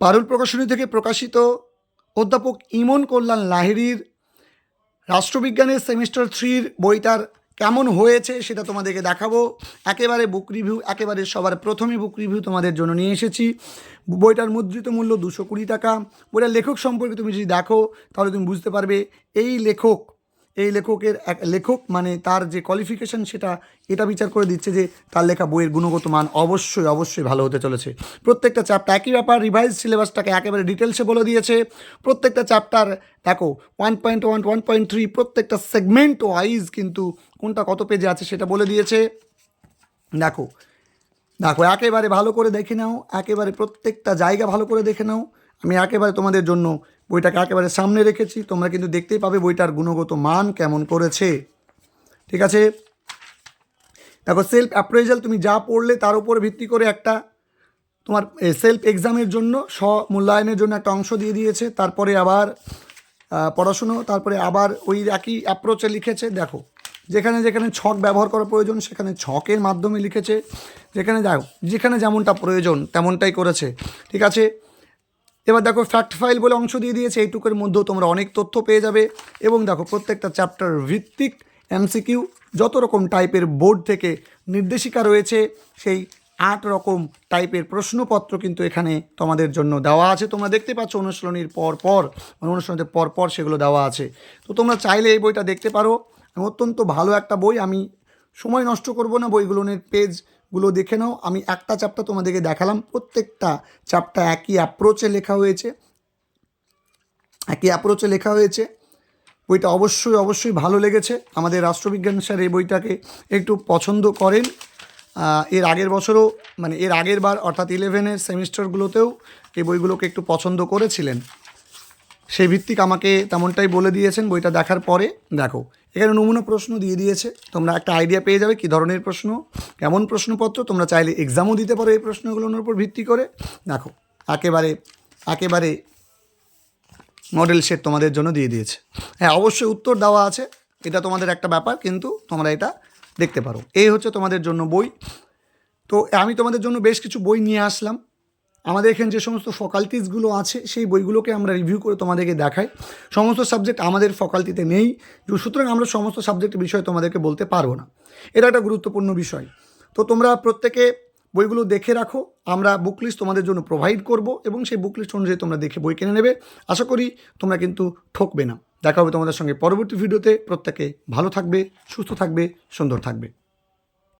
পারুল প্রকাশনী থেকে প্রকাশিত অধ্যাপক ইমন কল্যাণ লাহিড়ির রাষ্ট্রবিজ্ঞানের সেমিস্টার থ্রির বইটার কেমন হয়েছে সেটা তোমাদেরকে দেখাবো। একেবারে বুক রিভিউ একেবারে সবার প্রথমে বুক রিভিউ তোমাদের জন্য নিয়ে এসেছি। বইটার মুদ্রিত মূল্য দুশো কুড়ি টাকা। বইটার লেখক সম্পর্কে তুমি যদি দেখো, তাহলে তুমি বুঝতে পারবে, এই লেখক এই লেখকের এক লেখক মানে তার যে কোয়ালিফিকেশন সেটা, এটা বিচার করে দিচ্ছে যে তার লেখা বইয়ের গুণগত মান অবশ্যই অবশ্যই ভালো হতে চলেছে। প্রত্যেকটা চ্যাপ্টার একই ব্যাপার রিভাইজ সিলেবাসটাকে একেবারে ডিটেলসে বলে দিয়েছে। প্রত্যেকটা চ্যাপ্টার দেখো one point one one point three প্রত্যেকটা সেগমেন্ট ওয়াইজ কিন্তু কোনটা কত পেজে আছে সেটা বলে দিয়েছে। দেখো দেখো, একেবারে ভালো করে দেখে নাও, একেবারে প্রত্যেকটা জায়গা ভালো করে দেখে নাও। আমি একেবারে তোমাদের জন্য বইটাকে একেবারে সামনে রেখেছি। তোমরা কিন্তু দেখতেই পাবে বইটার গুণগত মান কেমন করেছে। ঠিক আছে? দেখো সেলফ অ্যাপ্রেজাল তুমি যা পড়লে তার উপর ভিত্তি করে একটা তোমার সেলফ এক্সামের জন্য, স্ব মূল্যায়নের জন্য একটা অংশ দিয়ে দিয়েছে। তারপরে আবার পড়াশুনো, তারপরে আবার ওই একই অ্যাপ্রোচে লিখেছে। দেখো, যেখানে যেখানে ছক ব্যবহার করা প্রয়োজন, সেখানে ছকের মাধ্যমে লিখেছে। যেখানে দেখো যেখানে যেমনটা প্রয়োজন, তেমনটাই করেছে। ঠিক আছে? এবার দেখো ফ্যাক্ট ফাইল বলে অংশ দিয়ে দিয়েছে, এইটুকুর মধ্যেও তোমরা অনেক তথ্য পেয়ে যাবে। এবং দেখো প্রত্যেকটা চ্যাপ্টার ভিত্তিক এমসিকিউ যত রকম টাইপের বোর্ড থেকে নির্দেশিকা রয়েছে, সেই আট রকম টাইপের প্রশ্নপত্র কিন্তু এখানে তোমাদের জন্য দেওয়া আছে। তোমরা দেখতে পাচ্ছ অনুশীলনীর পর পর মানে অনুশীলনীর পর পর সেগুলো দেওয়া আছে। তো তোমরা চাইলে এই বইটা দেখতে পারো। অত্যন্ত ভালো একটা বই, আমি সময় নষ্ট করব না বইগুলোর পেজগুলো দেখে নাও। আমি একটা চ্যাপ্টার তোমাদেরকে দেখালাম। প্রত্যেকটা চ্যাপ্টার একই অ্যাপ্রোচে লেখা হয়েছে। একই অ্যাপ্রোচে লেখা হয়েছে। বইটা অবশ্যই অবশ্যই ভালো লেগেছে। আমাদের রাষ্ট্রবিজ্ঞান স্যার এই বইটাকে একটু পছন্দ করেন। এর আগের বছরও মানে এর আগের বার, অর্থাৎ ইলেভেনের সেমিস্টারগুলোতেও এই বইগুলোকে একটু পছন্দ করেছিলেন। সেই ভিত্তিক আমাকে তেমনটাই বলে দিয়েছেন, বইটা দেখার পরে। দেখো, এখানে নমুনা প্রশ্ন দিয়ে দিয়েছে। তোমরা একটা আইডিয়া পেয়ে যাবে কী ধরনের প্রশ্ন, কেমন প্রশ্নপত্র, তোমরা চাইলে এক্সামও দিতে পারো এই প্রশ্নগুলোর উপর ভিত্তি করে। দেখো, একেবারে একেবারে মডেল সেট তোমাদের জন্য দিয়ে দিয়েছে। হ্যাঁ অবশ্যই উত্তর দেওয়া আছে, এটা তোমাদের একটা ব্যাপার, কিন্তু তোমরা এটা দেখতে পারো। এই হচ্ছে তোমাদের জন্য বই। তো আমি তোমাদের জন্য বেশ কিছু বই নিয়ে আসলাম। আমাদের এখানে যে সমস্ত ফকাল্টিসগুলো আছে, সেই বইগুলোকে আমরা রিভিউ করে তোমাদেরকে দেখাই। সমস্ত সাবজেক্ট আমাদের ফকাল্টিতে নেই সুতরাং আমরা সমস্ত সাবজেক্টের বিষয়ে তোমাদেরকে বলতে পারব না। এটা একটা গুরুত্বপূর্ণ বিষয়। তো তোমরা প্রত্যেকে বইগুলো দেখে রাখো, আমরা বুক লিস্ট তোমাদের জন্য প্রোভাইড করব এবং সেই বুক লিস্ট অনুযায়ী তোমরা দেখে বই কিনে নেবে। আশা করি তোমরা কিন্তু ঠকবে না। দেখা হবে তোমাদের সঙ্গে পরবর্তী ভিডিওতে প্রত্যেকে ভালো থাকবে, সুস্থ থাকবে, সুন্দর থাকবে।